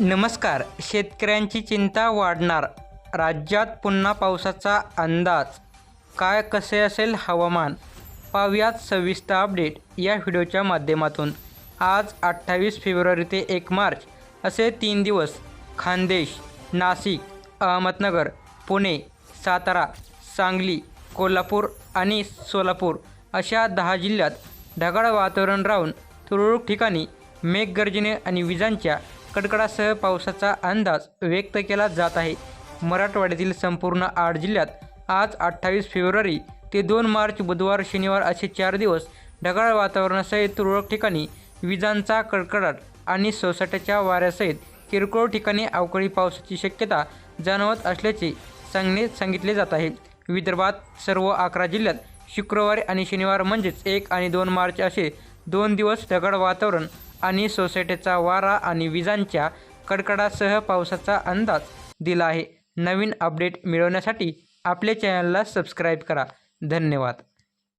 नमस्कार. शेतकऱ्यांची चिंता वाढणार. राज्यात पुन्हा पावसाचा अंदाज. काय कसे असेल हवामान? पाहूयात सविस्तर अपडेट या व्हिडिओच्या माध्यमातून. आज अठ्ठावीस फेब्रुवारी ते एक मार्च असे तीन दिवस. खानदेश नाशिक अहमदनगर पुणे सातारा सांगली कोल्हापूर आणि सोलापूर अशा दहा जिल्ह्यात ढगाळ वातावरण राहून तुरळक ठिकाणी मेघगर्जने आणि विजांच्या कडकडासह पावसाचा अंदाज व्यक्त केला जात आहे. मराठवाड्यातील संपूर्ण आठ जिल्ह्यात आज अठ्ठावीस फेब्रुवारी ते दोन मार्च बुधवार शनिवार असे चार दिवस ढगाळ वातावरणासहित तुरळक ठिकाणी विजांचा कडकडाट आणि सोसाट्याच्या वाऱ्यासहित किरकोळ ठिकाणी अवकाळी पावसाची शक्यता जाणवत असल्याचे सांगणे सांगितले जात आहे. विदर्भात सर्व अकरा जिल्ह्यात शुक्रवारी आणि शनिवार म्हणजेच एक आणि दोन मार्च असे दोन दिवस ढगाळ वातावरण आणि सोसायटीचा वारा आणि विजांच्या कडकडासह पावसाचा अंदाज दिला आहे. नवीन अपडेट मिळवण्यासाठी आपल्या चॅनलला सबस्क्राईब करा. धन्यवाद.